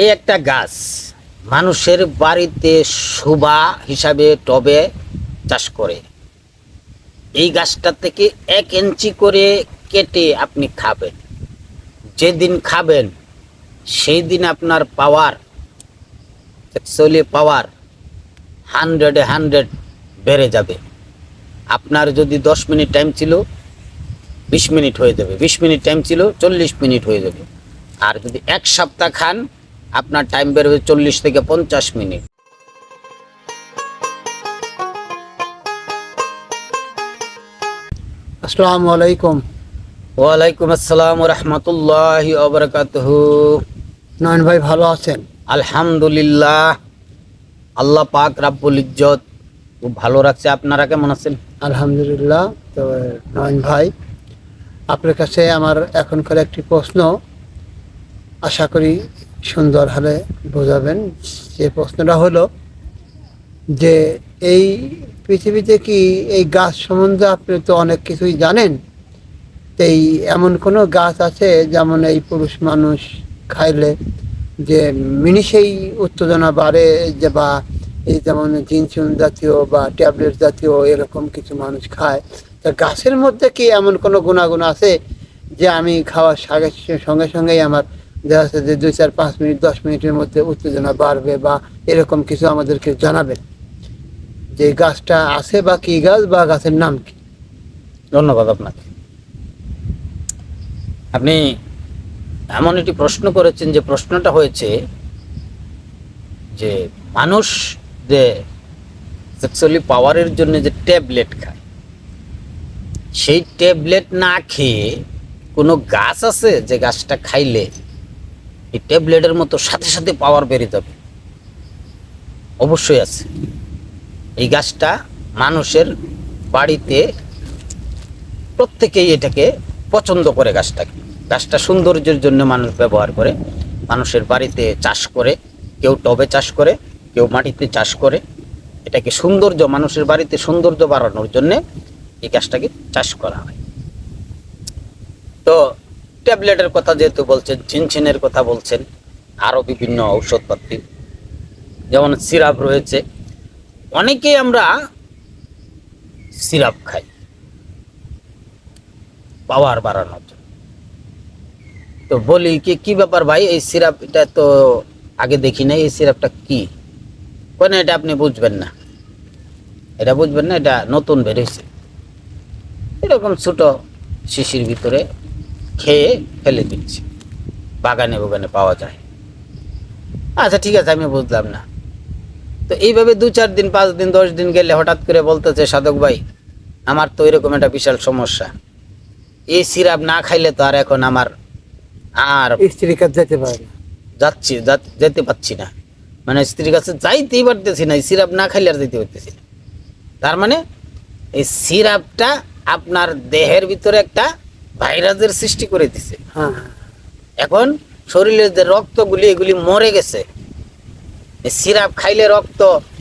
এই একটা গাছ মানুষের বাড়িতে শোভা হিসাবে টবে চাষ করে। এই গাছটা থেকে এক ইঞ্চি করে কেটে আপনি খাবেন। যেদিন খাবেন সেই দিন আপনার পাওয়ার অ্যাকচুয়ালি পাওয়ার হান্ড্রেডে হান্ড্রেড বেড়ে যাবে। আপনার যদি দশ মিনিট টাইম ছিল, বিশ মিনিট হয়ে যাবে। বিশ মিনিট টাইম ছিল, চল্লিশ মিনিট হয়ে যাবে। আর যদি এক সপ্তাহ খান আপনার টাইম বেরোবে চল্লিশ থেকে পঞ্চাশ মিনিট। আসসালামু আলাইকুম। ওয়ালাইকুম আসসালাম রহমতুল্লাহ ওবরকাতহ। নয়ন ভাই ভালো আছেন? আলহামদুলিল্লাহ। আল্লাহ পাক রাব্বুল ইজ্জত খুব ভালো রাখছে। আপনারা কেমন আছেন? আলহামদুলিল্লাহ। তো নয়ন ভাই আপনার কাছে আমার এখনকার একটি প্রশ্ন। আশা করি সুন্দর হারে বোঝাবেন। যে প্রশ্নটা হলো যে এই পৃথিবীতে কি এই গাছ সম্বন্ধে আপনি তো অনেক কিছুই জানেন? এই এমন কোনো গাছ আছে যেমন এই পুরুষ মানুষ খাইলে যে মিনিষেই উত্তেজনা বাড়ে যে বা এই যেমন জিনচুন জাতীয় বা ট্যাবলেট জাতীয় এরকম কিছু মানুষ খায়। তা গাছের মধ্যে কি এমন কোনো গুণাগুণ আছে যে আমি খাওয়ার সঙ্গে সঙ্গেই আমার দেখা যাচ্ছে যে দুই চার পাঁচ মিনিট, দশ মিনিটের মধ্যে উত্তেজনা বাড়বে বা এরকম কিছু আমাদেরকে জানাবেন যে গাছটা আছে বা কি গাছ বা গাছের নাম কি? ধন্যবাদ আপনাকে। আপনি এমন একটি প্রশ্ন করেছেন যে প্রশ্নটা হয়েছে যে মানুষ যে সেক্সুয়ালি পাওয়ারের জন্য যে ট্যাবলেট খায়, সেই ট্যাবলেট না খেয়ে কোনো গাছ আছে যে গাছটা খাইলে এই ট্যাবলেটের মতো সাথে সাথে পাওয়ার বেড়ে যাবে অবশ্যই আছে। এই গাছটা মানুষের বাড়িতে প্রত্যেকেই এটাকে পছন্দ করে গাছটাকে। গাছটা সৌন্দর্যের জন্য মানুষ ব্যবহার করে। মানুষের বাড়িতে চাষ করে, কেউ টবে চাষ করে, কেউ মাটিতে চাষ করে। এটাকে সৌন্দর্য, মানুষের বাড়িতে সৌন্দর্য বাড়ানোর জন্য এই গাছটাকে চাষ করা হয়। তো ট্যাবলেটের কথা যেহেতু বলছেন ছিনছিনের কথা বলছেন আরও বিভিন্ন ঔষধপাতি, যেমন সিরাপ রয়েছে। অনেকেই আমরা সিরাপ খাই। পাওয়ার বাড়ানোর জন্য। তো বলি কি কি ব্যাপার ভাই? এই সিরাপ এটা তো আগে দেখি নাই, এই সিরাপটা কি? কেন এটা আপনি বুঝবেন না? এটা বুঝবেন না, এটা নতুন বেরিয়েছে এরকম ছোট শিশির ভিতরে খেয়ে ফেলে দিচ্ছি। বাগানে বাগানে পাওয়া যায়। আচ্ছা ঠিক আছে আমি বুঝলাম না। তো এইভাবে দু চার দিন পাঁচ দিন দশ দিন গেলে হঠাৎ করে বলতেছে সাধক ভাই আমার তো এরকম একটা বিশাল সমস্যা। এই সিরাপ না খাইলে তো আর এখন আমার আর স্ত্রীর কাছে যেতে পারে না। যাচ্ছি যেতে পারছি না। মানে স্ত্রীর কাছে যাইতেই পারতেছি না এই সিরাপ না খাইলে আর যেতে পারতেছি না। তার মানে এই সিরাপটা আপনার দেহের ভিতরে একটা ভাইরাসের সৃষ্টি করে দিছে। হ্যাঁ। এখন শরীরের যে রক্তগুলি এগুলি মরে গেছে। সিরাপ খাইলে রক্ত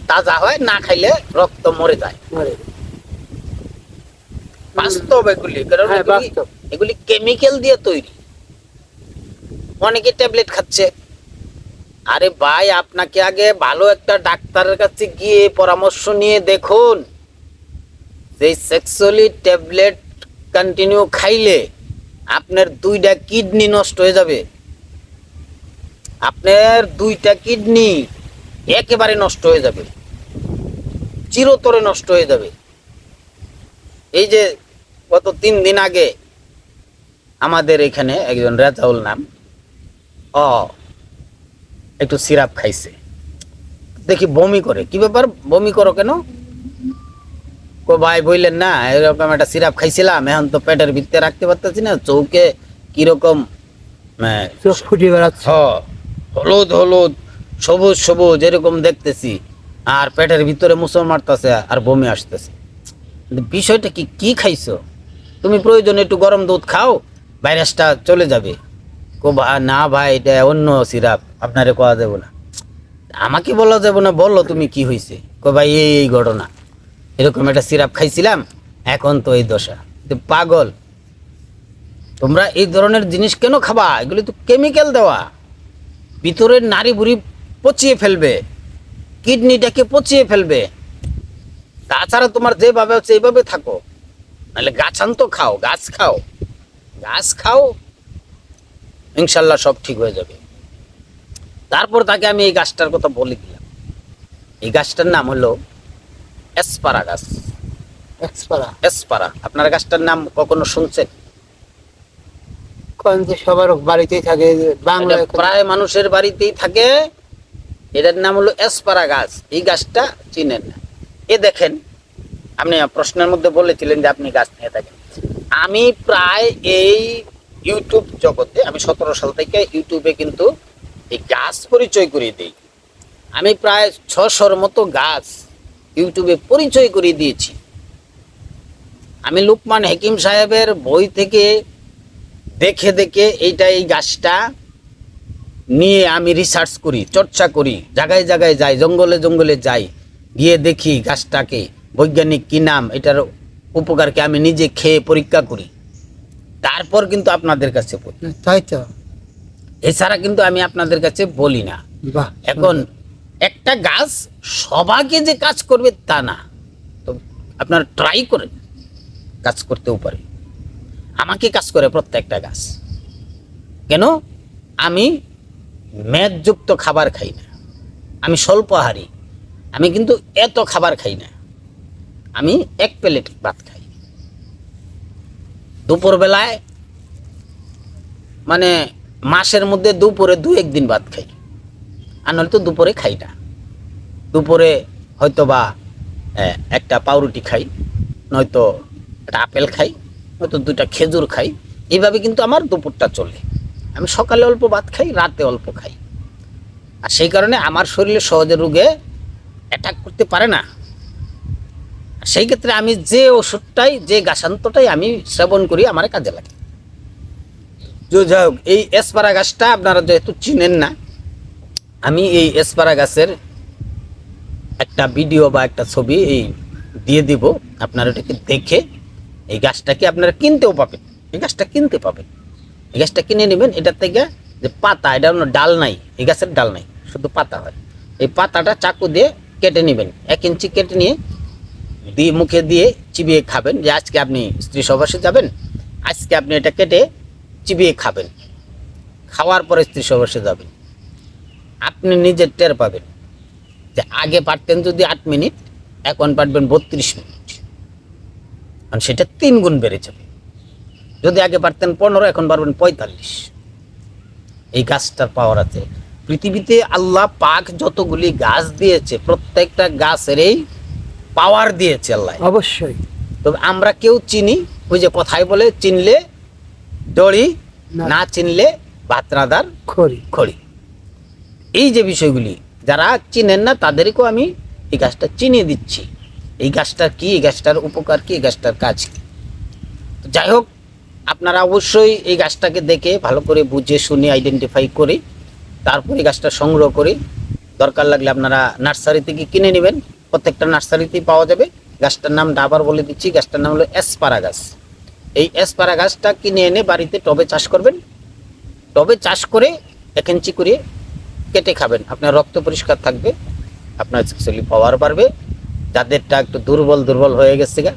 তাজা হয় না খাইলে রক্ত মরে যায়। বাস্তব এগুলি কারণ হ্যাঁ। এগুলি কেমিক্যাল দিয়ে তৈরি। অনেকে ট্যাবলেট খাচ্ছে। আরে ভাই আপনাকে আগে ভালো একটা ডাক্তারের কাছে গিয়ে পরামর্শ নিয়ে দেখুন। যে সেক্সুয়ালি ট্যাবলেট কন্টিনিউ খাইলে আপনার দুইটা কিডনি নষ্ট হয়ে যাবে। আপনার দুইটা কিডনি একেবারে নষ্ট হয়ে যাবে। চিরতরে নষ্ট হয়ে যাবে। এই যে গত তিন দিন আগে আমাদের এখানে একজন রেজাউল নাম ও একটু সিরাপ খাইছে। দেখি বমি করে। কি ব্যাপার? বমি করো কেন? কো ভাই বললেন না? এরকম একটা সিরাপ খাইছিলাম এখন তো পেটের ভিতরে রাখতে পারতেছি না চৌকে কীরকম চোখ ফুটিয়ে বেড়াচ্ছে। হলুদ হলুদ সবুজ সবুজ এরকম দেখতেছি। আর পেটের ভিতরে মুসল মারতেছে আর বমি আসতেছে। বিষয়টা কি কি খাইছো? তুমি প্রয়োজনে একটু গরম দুধ খাও ভাইরাসটা চলে যাবে। কো না ভাই এটা অন্য সিরাপ আপনারে কোয়া যাব না। আমাকে বলা যাবে না বলল তুমি কি হয়েছে কো ভাই এই এই ঘটনা। এরকম একটা সিরাপ খাইছিলাম, এখন তো এই দশা। পাগল, তোমরা এই ধরনের জিনিস কেন খাবা? এগুলি তো কেমিক্যাল দেওয়া। ভিতরের নারী বুড়ি পচিয়ে ফেলবে, কিডনিটাকে পচিয়ে ফেলবে। তাছাড়া তোমার যেভাবে হচ্ছে এইভাবে থাকো। নাহলে গাছান তো খাও, গাছ খাও। গাছ খাও, ইনশাল্লাহ সব ঠিক হয়ে যাবে। তারপর তাকে আমি এই গাছটার কথা বলে দিলাম। এই গাছটার নাম হলো এসপারা গাছ। এসপারা আপনার গাছটার নাম কখনো শুনছেন? কোন যে সবার বাড়িতেই থাকে বাংলা প্রায় মানুষের বাড়িতেই থাকে। এটার নাম হলো এসপারা গাছ। এই গাছটা চিনেন না। এ দেখেন আপনি প্রশ্নের মধ্যে বলেছিলেন যে আপনি গাছ নিয়ে থাকেন। আমি প্রায় এই ইউটিউব জগতে আমি সতেরো সাল থেকে ইউটিউবে কিন্তু এই গাছ পরিচয় করিয়ে দিই। আমি প্রায় ছশোর মতো গাছ ইউটিউবে পরিচয় করিয়ে দিয়েছি। আমি লুকমান হেকিম সাহেবের বই থেকে দেখে দেখে এইটা এই গাছটা নিয়ে আমি রিসার্চ করি চর্চা করি জায়গায় জায়গায় যাই জঙ্গলে জঙ্গলে যাই গিয়ে দেখি গাছটাকে বৈজ্ঞানিক কি নাম এটার উপকারকে আমি নিজে খেয়ে পরীক্ষা করি। তারপর কিন্তু আপনাদের কাছে তাই তো। এছাড়া কিন্তু আমি আপনাদের কাছে বলি না। বাহ এখন একটা গাছ সবাইকে যে কাজ করবে তা না। তো আপনারা ট্রাই করেন কাজ করতেও পারে। আমাকে কাজ করে প্রত্যেকটা গাছ। কেন? আমি মেদযুক্ত খাবার খাই না। আমি স্বল্পহারী। আমি কিন্তু এত খাবার খাই না। আমি এক প্লেট ভাত খাই। দুপুরবেলায় মানে মাসের মধ্যে দুপুরে দু একদিন ভাত খাই। আর নয়তো তো দুপুরে খাই না। দুপুরে হয়তো বা একটা পাউরুটি খাই, নয়তো একটা আপেল খাই, নয়তো দুটা খেজুর খাই। এইভাবে কিন্তু আমার দুপুরটা চলে। আমি সকালে অল্প ভাত খাই, রাতে অল্প খাই। আর সেই কারণে আমার শরীরে সহজে রোগে অ্যাটাক করতে পারে না। সেই ক্ষেত্রে আমি যে ওষুধটাই, যে গাছান্তটাই আমি সেবন করি, আমার কাজে লাগে। যাই হোক, এই এসপারা গাছটা আপনারা যেহেতু চিনেন না আমি এই এসপারা গাছের একটা ভিডিও বা একটা ছবি এই দিয়ে দিব। আপনারা ওটাকে দেখে এই গাছটাকে আপনারা কিনতেও পাবেন। এই গাছটা কিনতে পাবেন। এই গাছটা কিনে নেবেন এটার থেকে যে পাতা, এটা হলো ডাল নাই, এই গাছের ডাল নাই, শুধু পাতা হয়। এই পাতাটা চাকু দিয়ে কেটে নেবেন। এক ইঞ্চি কেটে নিয়ে দিয়ে মুখে দিয়ে চিবিয়ে খাবেন যে আজকে আপনি স্ত্রী সবাসে যাবেন, আজকে আপনি এটা কেটে চিবিয়ে খাবেন। খাওয়ার পরে স্ত্রী সবাসে যাবেন। আপনি নিজের টের পাবেন। যে আগে পারতেন যদি আট মিনিট এখন পারবেন বত্রিশ মিনিট। কারণ সেটা তিন গুণ বেড়ে যাবে। যদি আগে পারতেন পনেরো এখন পারবেন পঁয়তাল্লিশ। এই গাছটার পাওয়ার আছে। পৃথিবীতে আল্লাহ পাক যতগুলি গাছ দিয়েছে প্রত্যেকটা গাছেরই পাওয়ার দিয়েছে আল্লাহ। অবশ্যই। তবে আমরা কেউ চিনি ওই যে কথায় বলে চিনলে দড়ি না। না চিনলে বাতরাদার খড়ি। খড়ি। এই যে বিষয়গুলি, যারা চিনেন না তাদেরকেও আমি এই গাছটা চিনিয়ে দিচ্ছি। এই গাছটার কি, এই গাছটার উপকার কি, এই গাছটার কাজ কি? যাই হোক, আপনারা অবশ্যই এই গাছটাকে দেখে ভালো করে বুঝে শুনে আইডেন্টিফাই করে, তারপরে গাছটা সংগ্রহ করে, দরকার লাগলে আপনারা নার্সারি থেকে কিনে নেবেন। প্রত্যেকটা নার্সারিতেই পাওয়া যাবে। গাছটার নাম আবার বলে দিচ্ছি, গাছটার নাম হলো এসপারা গাছ। এই এসপারা গাছটা কিনে এনে বাড়িতে টবে চাষ করবেন। টবে চাষ করে এক ইঞ্চি করে কেটে খাবেন আপনার রক্ত পরিষ্কার থাকবে আপনার সেক্সুয়ালি পাওয়ার বাড়বে যাদেরটা একটু দুর্বল দুর্বল হয়ে গেছে গা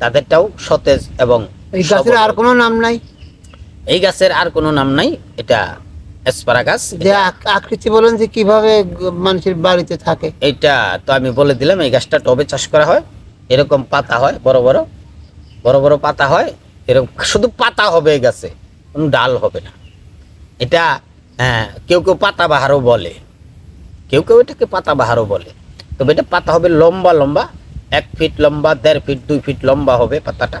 তাদেরটাও সতেজ এবং এই গাছের আর কোনো নাম নাই? এই গাছের আর কোনো নাম নাই এটা এসপারা গাছ যে আকৃতি বলেন যে কীভাবে মানুষের বাড়িতে থাকে। এইটা তো আমি বলে দিলাম এই গাছটা টবে চাষ করা হয় এরকম পাতা হয় বড় বড় বড় বড় পাতা হয় এরকম শুধু পাতা হবে এই গাছে কোনো ডাল হবে না। এটা হ্যাঁ, কেউ কেউ পাতা বাহারও বলে। কেউ কেউ এটাকে পাতা বাহারও বলে। তবে এটা পাতা হবে লম্বা লম্বা। এক ফিট লম্বা দেড় ফিট দুই ফিট লম্বা হবে পাতাটা।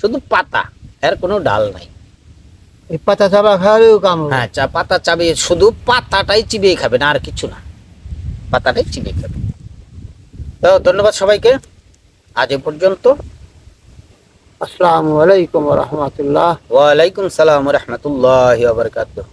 শুধু পাতা এর কোনো ডাল নাই। পাতা চাবা খাওয়ালেও কাম হ্যাঁ চা পাতা চাবিয়ে শুধু পাতাটাই চিবিয়ে খাবে না আর কিছু না। পাতাটাই চিবিয়ে খাবে। তো ধন্যবাদ সবাইকে। আজ এ পর্যন্ত। আসসালামু আলাইকুম রহমতুল্লাহ। ওয়ালাইকুম সালাম রহমতুল্লাহ বারকাতুহ।